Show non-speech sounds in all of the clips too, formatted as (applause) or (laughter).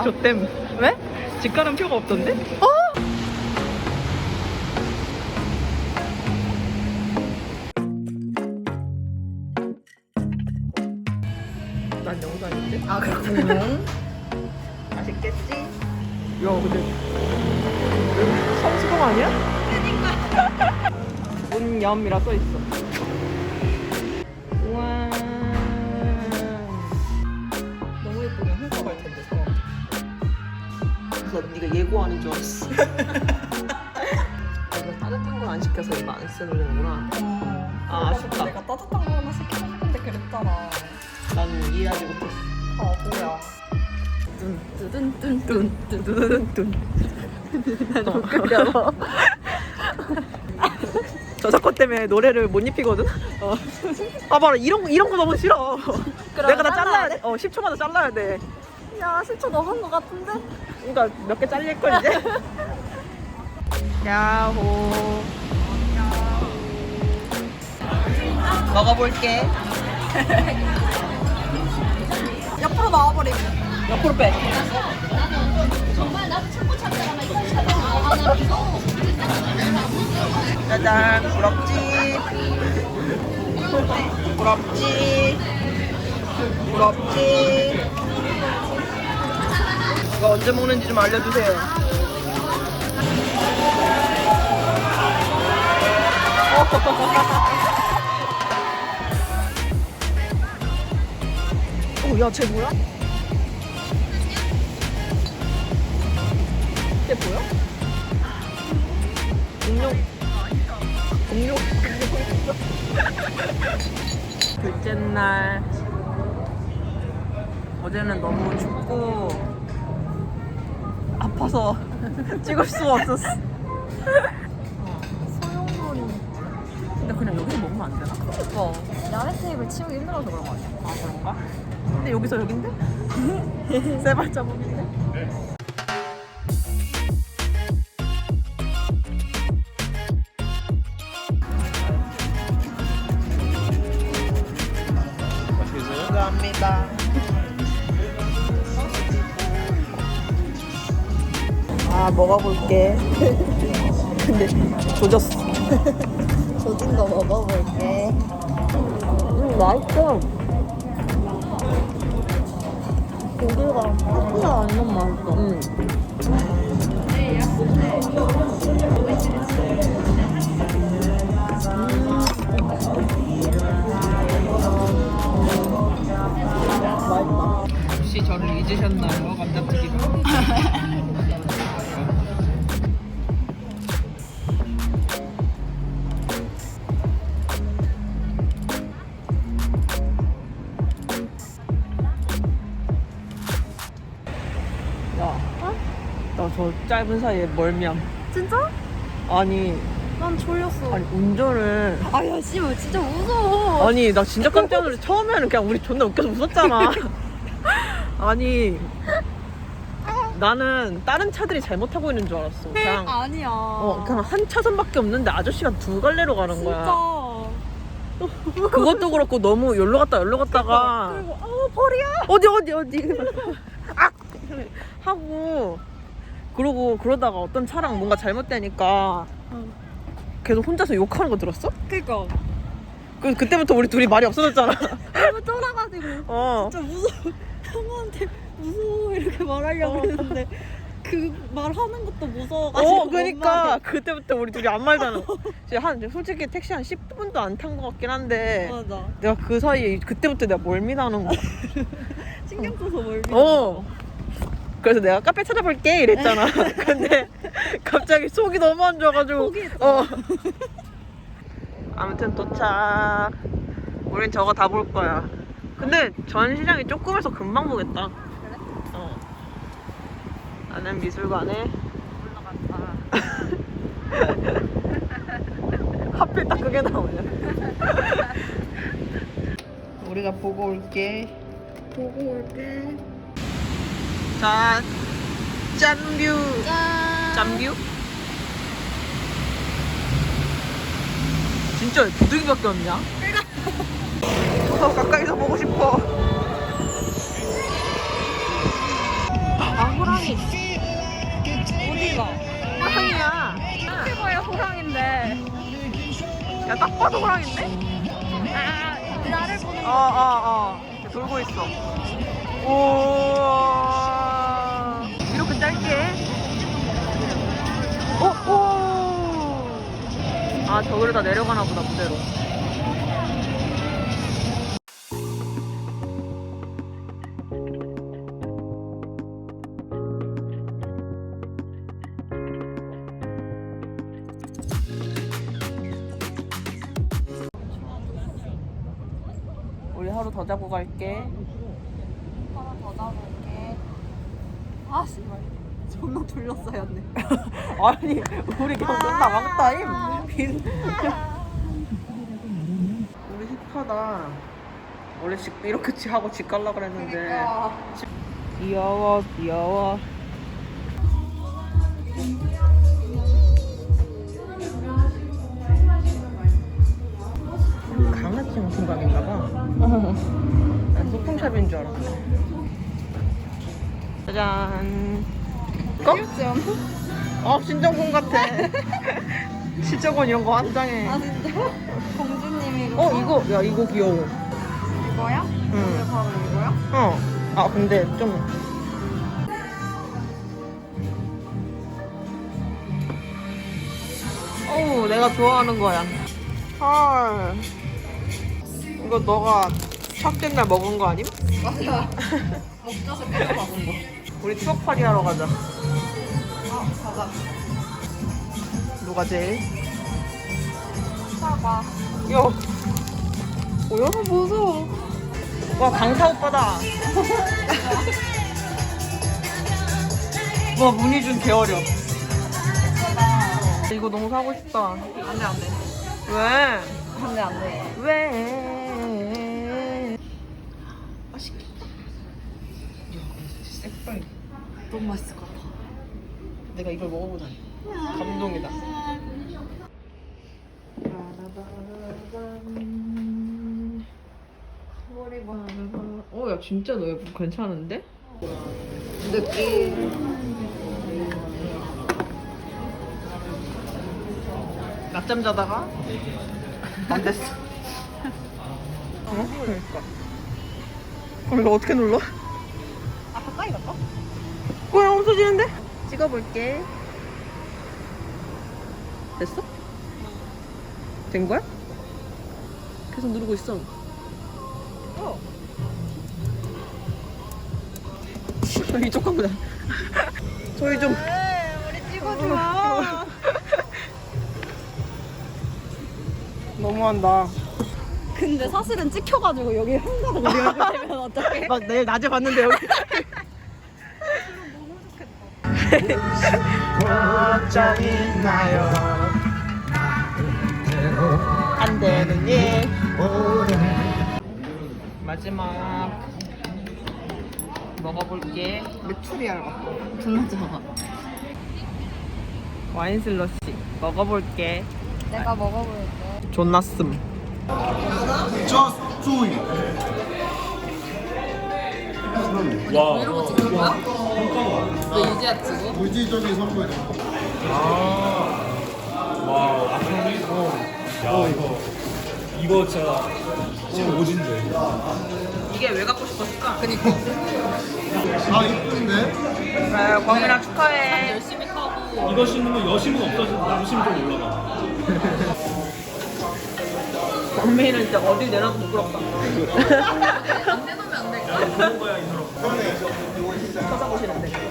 아. 줬댐. 왜? 집 가는 표가 없던데? 어? 난 영상인데? 아 그렇군요. (laughs) 맛있겠지? 야 근데 성수동 아니야? 그니까 운염이라 써있어 그래서 언니가 예고하는 줄 알았어 (laughs) 이거 따뜻한 걸 안 시켜서 이거 안 쓰는구나 아, 아쉽다. 내가 따뜻한 거 하나 시키고 싶은데 그랬잖아. 난 이해하지 못했어 바보야. 뚠뚠뚠뚠뚠뚠 난 웃겨 (laughs) 저작권 때문에 노래를 못 입히거든? 어. 아 봐라 이런 거 이런 거 너무 싫어 내가 다 잘라야 돼? 어 10초마다 잘라야 돼 야 실초 너한 거 같은데? 그러니까 몇개 잘릴 걸 이제? (laughs) 야호. 먹어볼게. (laughs) 옆으로 나와버림. 옆으로 빼. 짜잔. 부럽지? 부럽지? 부럽지 이거 언제 먹는지 좀 알려주세요 (laughs) 오 야 쟤 뭐야? 쟤 뭐야? 공룡 공룡 둘째 날 어제는 너무 춥고 아파서 (laughs) 찍을 수가 없었어 소용돌이. 근데 그냥 여기서 먹으면 안 되나? 어. 야외 테이블 치우기 힘들어서 그런 거 아니야? 아 그런가? 근데 여기서 여긴데? (laughs) 세 발자국인데? 감사합니다. 아 먹어볼게. (laughs) 근데 조졌어. (laughs) 조진 거 먹어볼게. 음 맛있어. 고기가 파티가 완전 맛있어. 응. 혹시 저를 잊으셨나요, 나 저 짧은 사이에 멀미함. 진짜? 아니, 난 졸렸어. 아니 운전을. 아야 씨발 진짜 무서워. 아니 나 진짜 깜짝 놀랐어 처음에는 그냥 우리 존나 웃겨서 웃었잖아 (laughs) 아니 나는 다른 차들이 잘못하고 있는 줄 알았어 그냥 아니야. 어 그냥 한 차선밖에 없는데 아저씨가 두 갈래로 가는 진짜. 거야 (laughs) 그것도 그렇고 너무 열로 갔다 열로 갔다가 그리고 어 벌이야. 어디 어디 어디 (laughs) 악 하고 그러고 그러다가 어떤 차랑 뭔가 잘못되니까 계속 혼자서 욕하는 거 들었어? 그니까 그 그때부터 우리 둘이 말이 없어졌잖아 너무 쫄아가지고 어 진짜 무서워. 형한테 무서워 이렇게 말하려고 어. 했는데 그 말하는 것도 무서워가지고. 어, 그러니까 엄마한테. 그때부터 우리 둘이 안 진짜 (laughs) 한 솔직히 택시 한 10분도 안 탄 것 같긴 한데 맞아. 내가 그 사이에 그때부터 내가 멀미 나는 거야. (laughs) 신경 써서 뭘. 어. 그래서 내가 카페 찾아볼게 이랬잖아. (laughs) 근데 갑자기 속이 너무 안 좋아가지고. 어. 아무튼 도착. 우린 저거 다 볼 거야. 근데 전시장이 조금해서 금방 보겠다. 그래? 어. 나는 미술관에 (laughs) 하필 딱 그게 나오냐. (laughs) 우리가 보고 올게. 보고 올게. 자, 짠뷰. 짠. 짠뷰? 진짜 부득이밖에 없냐? (laughs) 더 가까이서 보고 싶어. 아, 호랑이. 어디가? 호랑이야. 스티버의 호랑인데. 야, 딱 봐도 호랑인데? 아, 나를 보는 어, 어, 어. 돌고 있어. 오. 짧게. 오, 오. 아, 저기로 다 내려가나 보다, 그대로. 우리 하루 더 자고 갈게. 하나 더 잡을게. 아, 씨발. 존나 했네. (laughs) 아니, 우리 경전 나갔다임. 빈. (laughs) 우리 힙하다. 원래 집 이렇게 지 하고 집 갈라 그랬는데. 그러니까. 귀여워, 귀여워. 강아지 용품감인가 봐. (laughs) 난 소품샵인 줄 알았네. 짜잔. 껌? 귀엽지 않아? 어, 신정군 같아. (laughs) 시적원 이런 거 한장해. 아, 진짜? 공주님이 이거. 어, 이거, 야, 이거 귀여워. 이거야? 이게 응. 바로 이거야? 어. 아, 근데 좀. 어우, 내가 좋아하는 거야. 헐. 이거 너가 착된 날 먹은 거 아님? 맞아. (laughs) 먹자서 계속 먹은 거. 우리 추억팔이 하러 가자. 아, 가자. 누가 제일? 사과. 야. 뭐야? 무서워. 와, 강사 오빠다. (laughs) 와, 문희준 개어려. 이거 너무 사고 싶다. 안 돼, 안 돼. 왜? 안 돼, 안 돼. 왜? 맛있겠다. 야, 색깔. 너무 맛있을 것 같아. 내가 이걸 먹어보다니. 감동이다. 어, 야, 진짜 너 예쁘 괜찮은데? 느낌. 낮잠 자다가 안 됐어. 어? 그러니까. 그럼 이거 어떻게 눌러? 아, 가까이 갈까? 뭐야 없어지는데? 찍어볼게. 됐어? 된 거야? 계속 누르고 있어. 어. (laughs) 이쪽 가보자. (laughs) 저희 좀. 왜? 우리 찍어줘. 마. (laughs) 너무한다. 근데 사실은 찍혀가지고 여기 한가득 우리 얼굴 되면 어떡해? 막 내일 낮에 봤는데 여기. 안 되는 일. 마지막 먹어볼게. 메추리알 같아. 존나 작아. 와인 슬러시 먹어볼게. 내가 먹어볼게. 존나 씀. Just do it. 와. 거 찍는 거야? 왜 이제야 찍어? 물질적인 선물. 와, 아크로니? 야, 이거. 이거 진짜, 진짜 오진데. 이게 왜 갖고 싶었을까? 그니까. 아 이쁜데? 그래, 광민아 축하해. 열심히 타고. 이거 신으면 여심은 없어진다. 남심 좀 올라가. (laughs) 광민이는 진짜 어딜 내놔도 부끄럽다. 안 (laughs) 내놓으면 안 될까? 그런 거야, 이 사람. 찾아보시는데.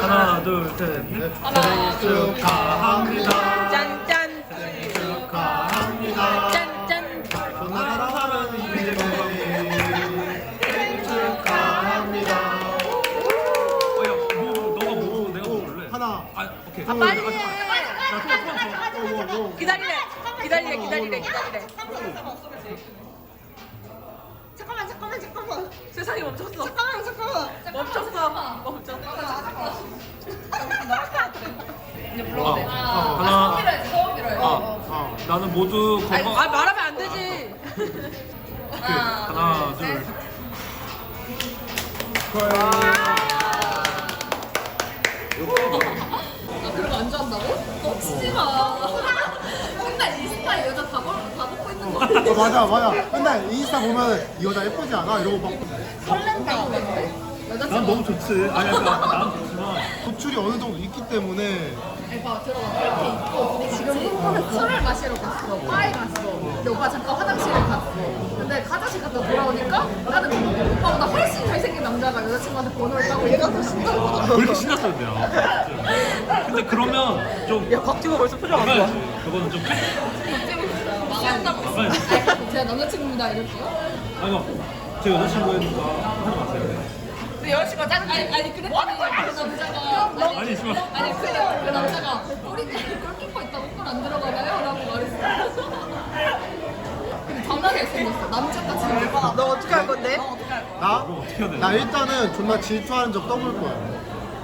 하나, 둘, 셋, 넷. 생일 축하합니다. 짠짠. 축하합니다. 짠짠. 이재명이 생일 축하합니다. 어, 야, 뭐, 너가 뭐, 내가 먹을래? 하나. 아, 오케이. 아, 빨리 해. 기다리래. 기다리래. 기다리래. 기다리래. 세상이 멈췄어. 잠깐만, 잠깐만. 멈췄어. 멈췄어. 아, 하나, 밀어야지, 소원 밀어야지. 아, 나는 모두 건강. 아 말하면 안 되지. 하나, 둘. 축하해. 그런 거안 좋아한다고? 너 마. (laughs) 맨날 이 스타일 여자 다, 거. 어, 맞아 맞아 맨날 인스타 보면 이 여자 예쁘지 않아? 이러고 막 설렌다. 난 너무 좋지. 아니, 그러니까 난 좋지만. 노출이 (laughs) 어느 정도 있기 때문에 오빠 들어가 이렇게 입고 지금 술을 마시러 갔어 바에 갔어 근데 오빠 잠깐 화장실을 갔어 근데 화장실 갔다 돌아오니까 나는 오빠보다 훨씬 잘생긴 남자가 여자친구한테 번호를 따고 얘가 더 신나고 왜 이렇게 신났었냐. (laughs) 근데 그러면 좀. 야 박지호 벌써 표정 안 좋아. 그거는 좀. 막아야지. 제가 남자친구입니다 이럴게요 아니, 뭐, 제 여자친구니까 하지 마세요. 근데 여자친구가 짜증 아니 아니 그랬더니 그 남자가 아니, 씨발. 아니 그냥 그 남자가 우리 골키퍼 있다고 골 안 들어가나요? 라고 말했어 근데 장난 잘생겼어 남자같이 생겼어 너 어떻게 할 건데? 나? 그럼 어떻게 해야 되나? 나 일단은 존나 질투하는 적 떠볼 거야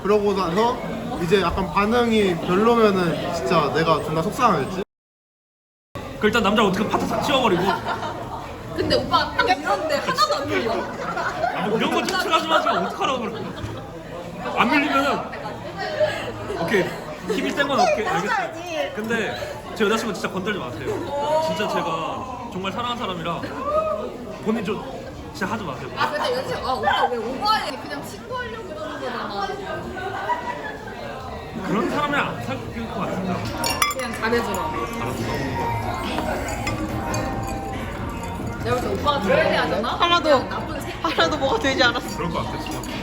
그러고 나서 이제 약간 반응이 별로면은 진짜 내가 존나 속상하겠지? 그 일단 남자 어떻게 파트 싹 치워버리고. 근데 오빠가 딱 이러는데 하나도 안 밀려 아, 뭐 이런 거 쫓아가지 마지만 어떡하라고 그래. 안 밀리면은. 오케이. 힘이 센 건 오케이. 알겠어요. 근데 제 여자친구 진짜 건들지 마세요. 진짜 제가 정말 사랑하는 사람이라 본인 좀 진짜 하지 마세요. 아 근데 여친 아 오빠 왜 오버해 그냥 친구하려고 그러는 거잖아 그런 사람이랑 안 사귈 것 같습니다. 그냥 잘해주라. 내가 볼때 오빠가 들어야 하잖아 하나도 그냥 나쁜 하나도 뭐가 되지 않았어. 그럴 것 같아, 진짜.